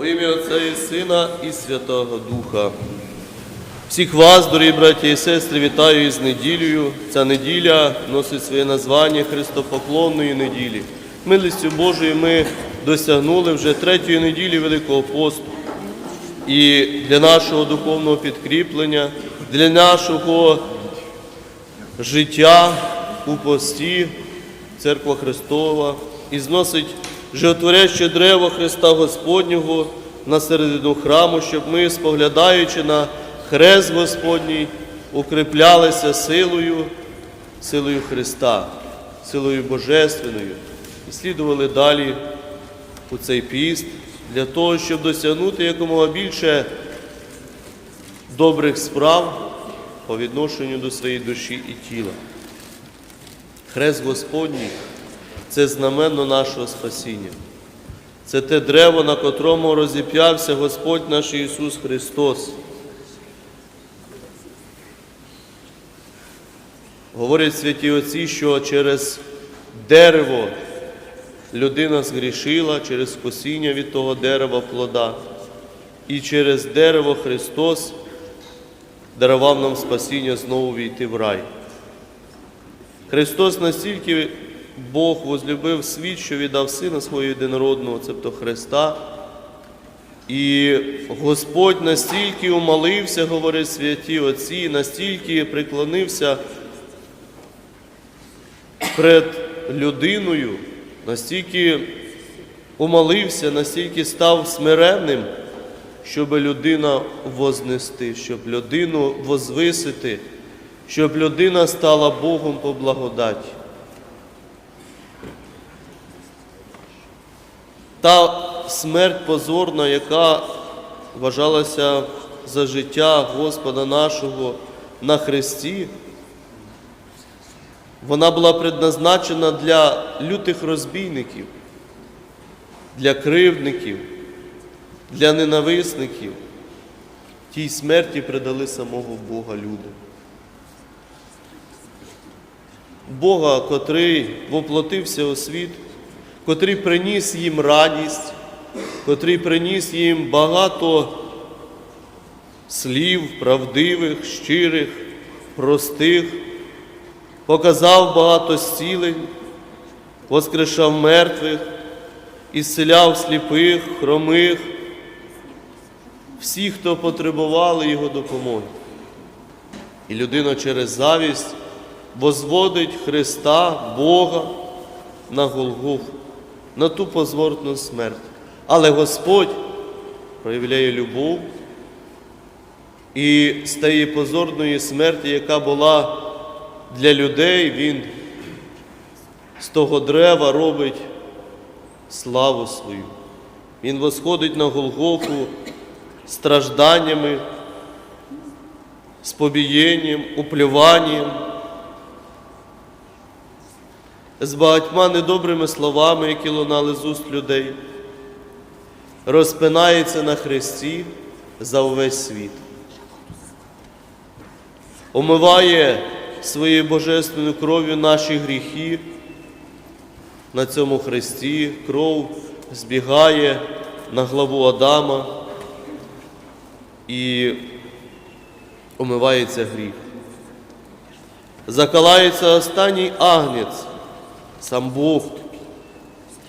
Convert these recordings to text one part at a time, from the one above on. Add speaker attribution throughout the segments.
Speaker 1: Во ім'я Отця і Сина і Святого Духа. Всіх вас, дорогі браті і сестри, вітаю із неділею. Ця неділя носить своє названня Христопоклонної неділі. Милістю Божою ми досягнули вже третьої неділі Великого посту. І для нашого духовного підкріплення, для нашого життя у пості Церква Христова і зносить животворяще древо Христа Господнього на середину храму, щоб ми, споглядаючи на хрест Господній, укріплялися силою, силою Христа, силою Божественною і слідували далі у цей піст для того, щоб досягнути якомога більше добрих справ по відношенню до своєї душі і тіла. Хрест Господній це знаменно нашого спасіння. Це те древо, на котрому розіп'явся Господь наш Ісус Христос. Говорять святі Отці, що через дерево людина згрішила, через косіння від того дерева плода, і через дерево Христос дарував нам спасіння знову війти в рай. Христос настільки Бог возлюбив світ, що віддав Сина свого єдинородного, цебто Христа. І Господь настільки умолився, говорять святі Отці, настільки приклонився перед людиною, настільки умолився, настільки став смиренним, щоб людина вознести, щоб людину возвисити, щоб людина стала Богом по благодаті. Та смерть позорна, яка вважалася за життя Господа нашого на Христі, вона була предназначена для лютих розбійників, для кривдників, для ненависників. Тій смерті предали самого Бога люди. Бога, котрий воплотився у світ, котрий приніс їм радість, котрий приніс їм багато слів правдивих, щирих, простих, показав багато зцілень, воскрешав мертвих, ісцеляв сліпих, хромих, всіх, хто потребували Його допомоги. І людина через завість возводить Христа, Бога на Голгофу, на ту позорну смерть. Але Господь проявляє любов і з тієї позорної смерті, яка була для людей, Він з того дерева робить славу свою. Він восходить на Голгофу стражданнями, з побієнням, уплюванням, з багатьма недобрими словами, які лунали з уст людей, розпинається на Христі за увесь світ, омиває своєю божественною кров'ю наші гріхи. На цьому хресті кров збігає на главу Адама і омивається гріх. Закалається останній агнець, сам Бог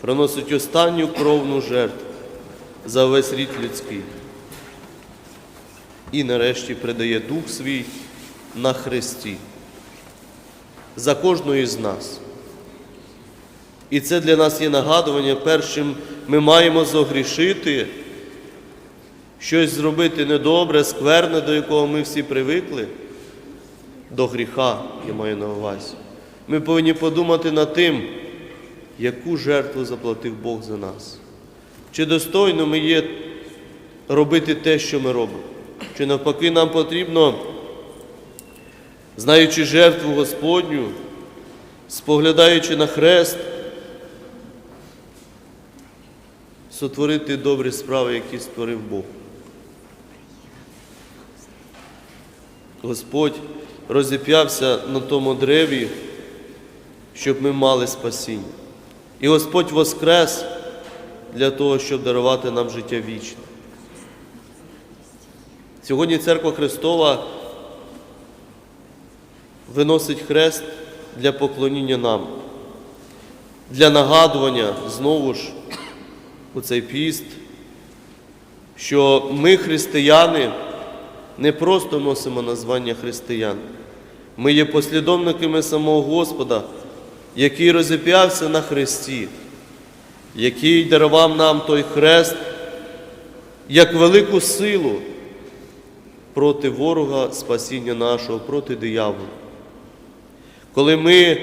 Speaker 1: приносить останню кровну жертву за весь рід людський. І нарешті придає Дух свій на хресті за кожного із нас. І це для нас є нагадування, першим ми маємо зогрішити, щось зробити недобре, скверне, до якого ми всі привикли, до гріха, я маю на увазі. Ми повинні подумати над тим, яку жертву заплатив Бог за нас. Чи достойно ми є робити те, що ми робимо? Чи навпаки нам потрібно, знаючи жертву Господню, споглядаючи на хрест, сотворити добрі справи, які створив Бог. Господь розіп'явся на тому древі, щоб ми мали спасіння. І Господь воскрес для того, щоб дарувати нам життя вічне. Сьогодні Церква Христова виносить хрест для поклоніння нам, для нагадування знову ж у цей піст, що ми, християни, не просто носимо названня християн, ми є послідовниками самого Господа, який розіп'явся на хресті, який дарував нам той хрест як велику силу проти ворога спасіння нашого, проти диявола. Коли ми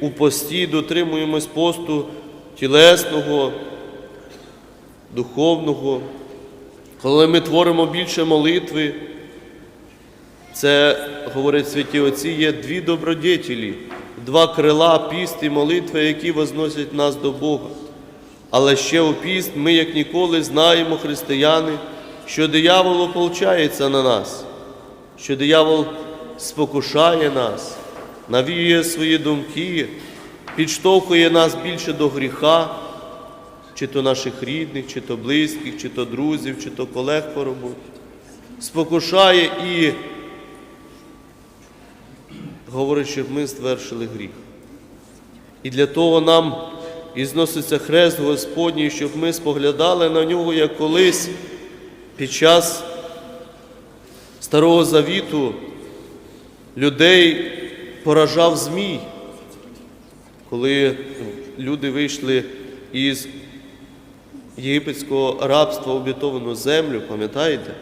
Speaker 1: у пості дотримуємось посту тілесного, духовного, коли ми творимо більше молитви, це, говорять святі Отці, є дві добродетелі, два крила піст і молитви, які возносять нас до Бога. Але ще у піст ми, як ніколи, знаємо, християни, що диявол ополчається на нас, що диявол спокушає нас, навіює свої думки, підштовхує нас більше до гріха, чи то наших рідних, чи то близьких, чи то друзів, чи то колег по роботі. Спокушає і говорить, щоб ми звершили гріх. І для того нам і зноситься хрест Господній, щоб ми споглядали на нього, як колись під час Старого Завіту людей поражав Змій, коли люди вийшли із єгипетського рабства обітовану землю, пам'ятаєте?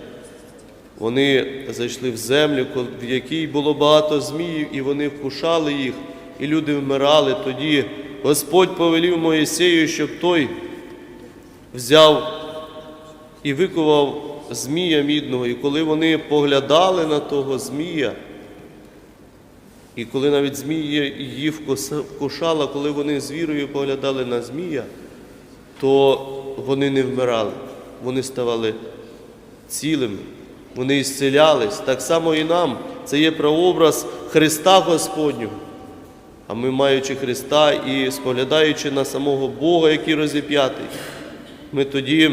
Speaker 1: Вони зайшли в землю, в якій було багато зміїв, і вони вкушали їх, і люди вмирали. Тоді Господь повелів Моїсею, щоб той взяв і викував змія мідного. І коли вони поглядали на того змія, і коли навіть змія її вкушала, коли вони з вірою поглядали на змія, то вони не вмирали, вони ставали цілими, вони ісцелялись. Так само і нам. Це є прообраз Христа Господнього. А ми, маючи Христа і споглядаючи на самого Бога, який розіп'ятий, ми тоді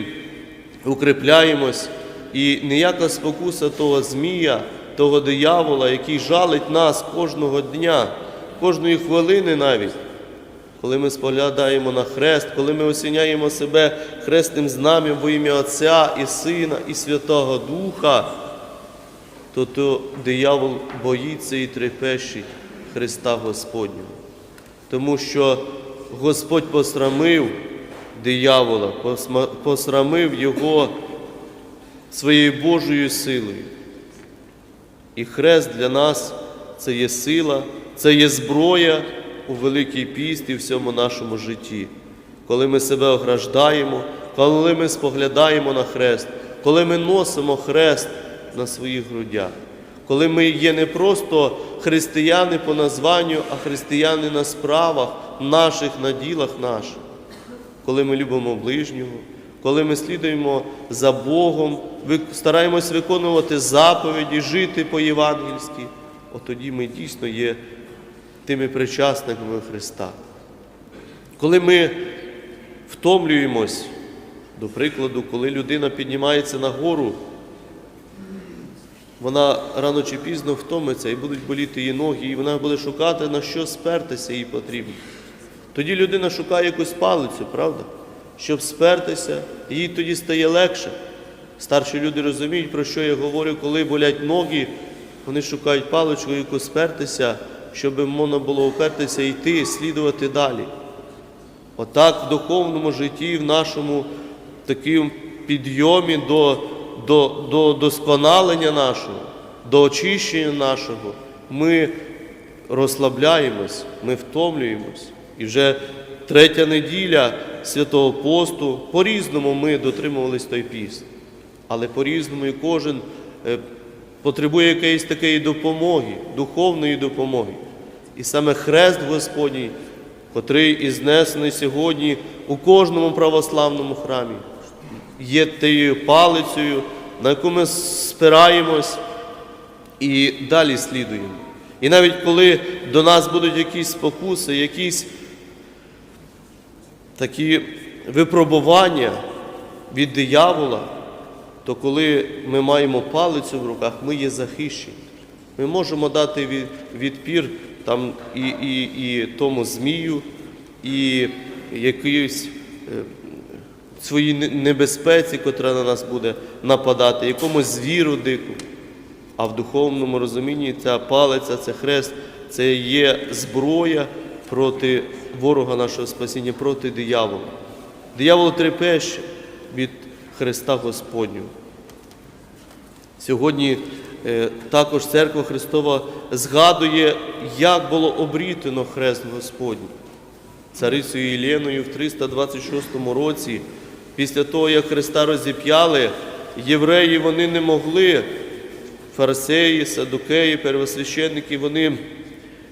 Speaker 1: укріпляємось, і ніяка спокуса того Змія, того диявола, який жалить нас кожного дня, кожної хвилини навіть, коли ми споглядаємо на хрест, коли ми осіняємо себе хрестним знам'ям во ім'я Отця і Сина, і Святого Духа, то то диявол боїться і трепещить Христа Господнього. Тому що Господь посрамив диявола, посрамив його своєю Божою силою. І хрест для нас це є сила, це є зброя у Великий піст і всьому нашому житті. Коли ми себе ограждаємо, коли ми споглядаємо на хрест, коли ми носимо хрест на своїх грудях, коли ми є не просто християни по названню, а християни на справах наших, на ділах наших, коли ми любимо ближнього, коли ми слідуємо за Богом, стараємось виконувати заповіді, жити по-євангельськи, от тоді ми дійсно є тими причасниками Христа. Коли ми втомлюємось, до прикладу, коли людина піднімається на гору, вона рано чи пізно втомиться і будуть боліти її ноги, і вона буде шукати, на що спертися їй потрібно. Тоді людина шукає якусь палицю, правда? Щоб спертися, їй тоді стає легше. Старші люди розуміють, про що я говорю, коли болять ноги, вони шукають паличку, яку спертися, щоб можна було опертися і йти, слідувати далі. Отак в духовному житті, в нашому такому підйомі до, до, до досконалення нашого, до очищення нашого, ми розслабляємось, ми втомлюємось. І вже третя неділя святого посту, по-різному ми дотримувались той піст. Але по-різному і кожен е, потребує якоїсь такої допомоги, духовної допомоги. І саме хрест Господній, котрий і знесений сьогодні у кожному православному храмі, є тією палицею, на яку ми спираємось і далі слідуємо. І навіть коли до нас будуть якісь спокуси, якісь такі випробування від диявола, то коли ми маємо палицю в руках, ми є захищені. Ми можемо дати від- відпір там і, і, і тому змію, і якоїсь е, своїй небезпеці, котра на нас буде нападати, якомусь звіру дику. А в духовному розумінні ця палиця, це хрест, це є зброя проти ворога нашого спасіння, проти диявола. Диявол трепеще від Христа Господнього. Сьогодні е, також Церква Христова згадує, як було обрітено хрест Господній. Царицею Єленою в 326 році, після того, як Христа розіп'яли, євреї вони не могли, фарисеї, садукеї, первосвященники, вони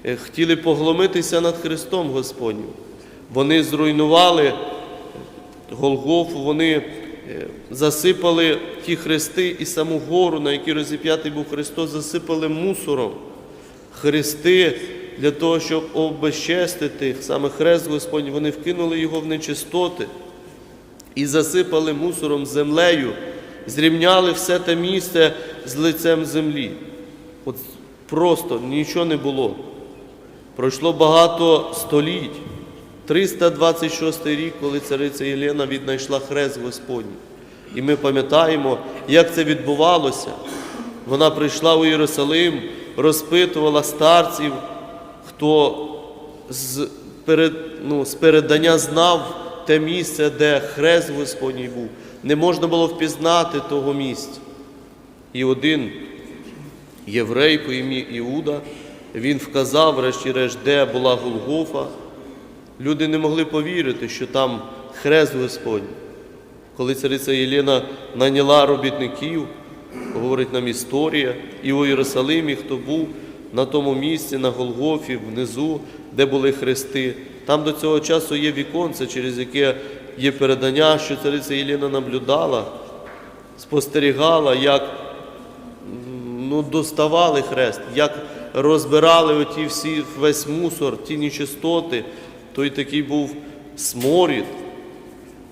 Speaker 1: е, хотіли погломитися над Христом Господнім. Вони зруйнували Голгофу, вони засипали ті хрести і саму гору, на якій розіп'ятий був Христос, засипали мусором. Хрести для того, щоб обезчестити саме хрест Господній, вони вкинули його в нечистоти і засипали мусором землею, зрівняли все те місце з лицем землі. От просто нічого не було. Пройшло багато століть. 326 рік, коли цариця Єлена віднайшла хрест Господній. І ми пам'ятаємо, як це відбувалося. Вона прийшла у Єрусалим, розпитувала старців, хто з, перед, ну, з передання знав те місце, де хрест Господній був. Не можна було впізнати того місця. І один єврей по ім'ї Іуда, він вказав, врешті-решт, де була Голгофа. Люди не могли повірити, що там хрест Господній. Коли цариця Єлена наняла робітників, говорить нам історія, і у Єрусалимі, хто був на тому місці, на Голгофі, внизу, де були хрести, там до цього часу є віконце, через яке є передання, що цариця Єлена наблюдала, спостерігала, як ну, доставали хрест, як розбирали оті всі, весь мусор, ті нечистоти, той такий був сморід.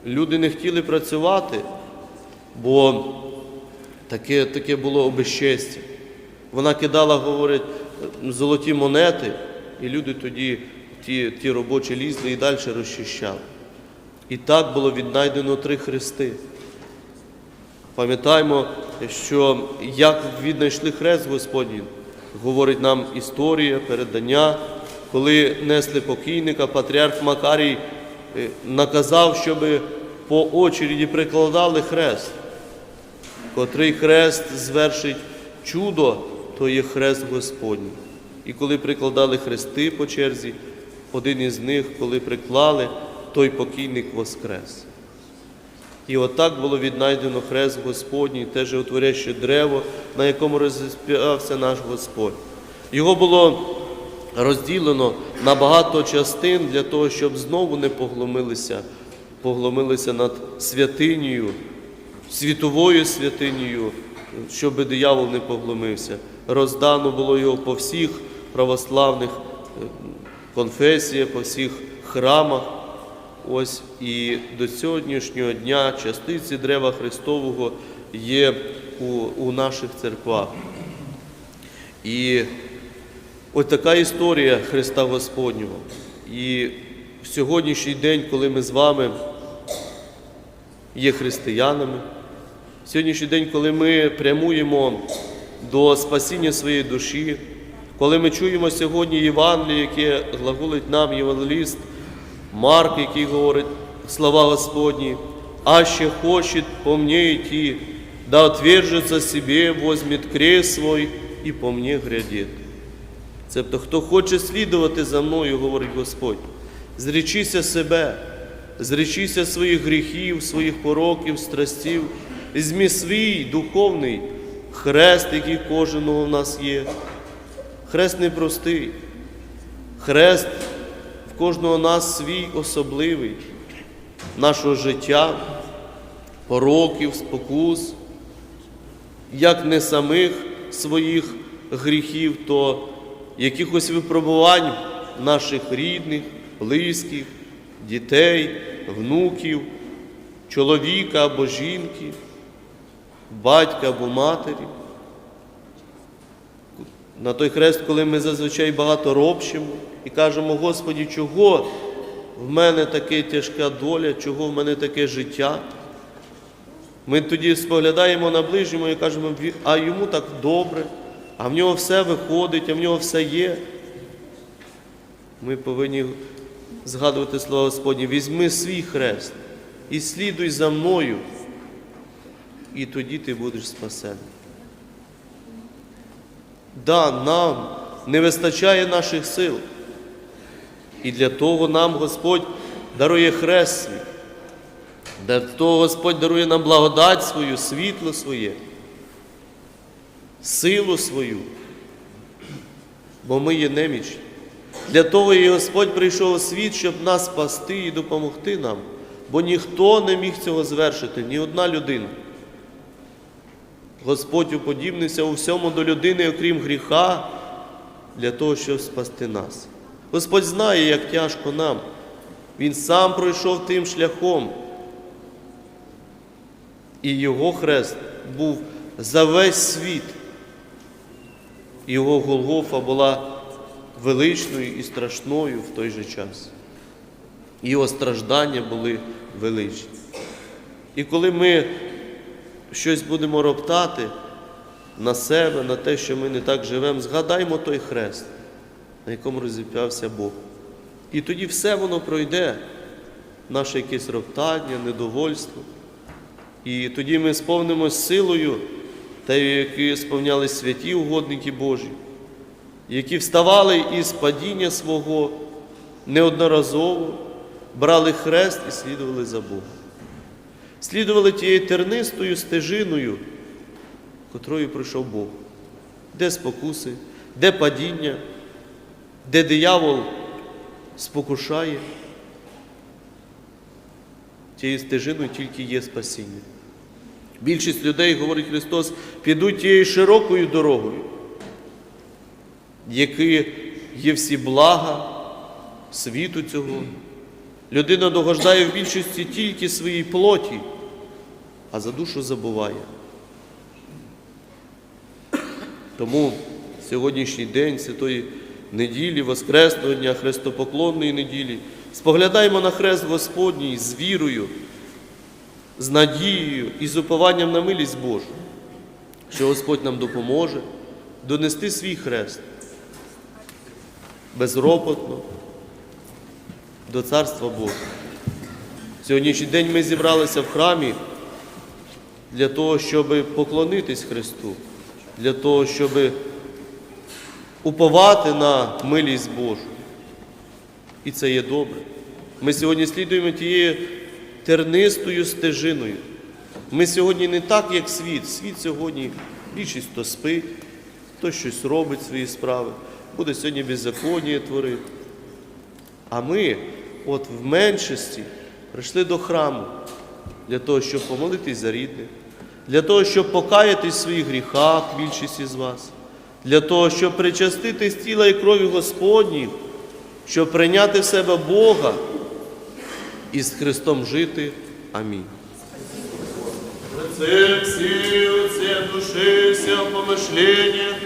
Speaker 1: Люди не хотіли працювати, бо таке, таке було обезчестя. Вона кидала, говорить, золоті монети, і люди тоді, ті, ті робочі лізли і далі розчищали. І так було віднайдено три хрести. Пам'ятаємо, що як віднайшли хрест Господній, говорить нам історія, передання, коли несли покійника, патріарх Макарій е, наказав, щоб по очереді прикладали хрест. Котрий хрест звершить чудо, то є хрест Господній. І коли прикладали хрести по черзі, один із них, коли приклали, той покійник воскрес. І отак було віднайдено хрест Господній, те животворяще древо, на якому розп'явся наш Господь. Його було розділено на багато частин для того, щоб знову не погломилися, погломилися над святинею, світовою святинею, щоб диявол не погломився. Роздано було його по всіх православних е, конфесіях, по всіх храмах. Ось і до сьогоднішнього дня частиці Древа Христового є у, у наших церквах. І ось така історія Христа Господнього. І в сьогоднішній день, коли ми з вами є християнами, в сьогоднішній день, коли ми прямуємо до спасіння своєї душі, коли ми чуємо сьогодні Євангеліє, яке глаголить нам євангеліст Марк, який говорить слова Господні, а ще хочет по мне идти, да отвержется себе, возьмет крест свой і по мне грядет. Цебто, хто хоче слідувати за мною, говорить Господь, зречися себе, зречися своїх гріхів, своїх пороків, страстів, змі свій духовний хрест, який кожного в нас є. Хрест непростий. Хрест в кожного нас свій особливий, нашого життя, пороків, спокус, як не самих своїх гріхів, то якихось випробувань наших рідних, близьких, дітей, внуків, чоловіка або жінки, батька або матері. На той хрест, коли ми зазвичай багато ропщимо і кажемо, Господі, чого в мене така тяжка доля, чого в мене таке життя. Ми тоді споглядаємо на ближньому і кажемо, а йому так добре, а в нього все виходить, а в нього все є. Ми повинні згадувати слово Господнє, візьми свій хрест і слідуй за мною, і тоді ти будеш спасений. Да, нам не вистачає наших сил. І для того нам Господь дарує хрест свій. Для того Господь дарує нам благодать свою, світло своє, силу свою, бо ми є немічні. Для того і Господь прийшов у світ, щоб нас спасти і допомогти нам, бо ніхто не міг цього звершити, ні одна людина. Господь уподібнився у всьому до людини, окрім гріха, для того, щоб спасти нас. Господь знає, як тяжко нам. Він сам пройшов тим шляхом. І його хрест був за весь світ. Його Голгофа була величною і страшною в той же час. Його страждання були величні. І коли ми щось будемо роптати на себе, на те, що ми не так живемо, згадаймо той хрест, на якому розіп'явся Бог. І тоді все воно пройде, наше якесь роптання, недовольство. І тоді ми сповнимось силою, те, які сповняли святі угодники Божі, які вставали із падіння свого неодноразово, брали хрест і слідували за Богом. Слідували тією тернистою стежиною, котрою пройшов Бог. Де спокуси, де падіння, де диявол спокушає. Тією стежиною тільки є спасіння. Більшість людей, говорить Христос, підуть тією широкою дорогою, які є всі блага світу цього. Людина догождає в більшості тільки своїй плоті, а за душу забуває. Тому сьогоднішній день святої неділі, Воскресного дня, Христопоклонної неділі, споглядаємо на хрест Господній з вірою, з надією і з упованням на милість Божу, що Господь нам допоможе донести свій хрест безропотно до Царства Бога. Сьогоднішній день ми зібралися в храмі для того, щоб поклонитись Христу, для того, щоб уповати на милість Божу. І це є добре. Ми сьогодні слідуємо тією тернистою стежиною. Ми сьогодні не так, як світ. Світ сьогодні більшість хто спить, хто щось робить свої справи, буде сьогодні беззаконня творити. А ми, от в меншості, прийшли до храму для того, щоб помолитись за рідних, для того, щоб покаятись в своїх гріхах, більшість із вас, для того, щоб причаститись тіла і крові Господні, щоб прийняти в себе Бога і з Христом жити. Амінь. Оце души, все помишлення,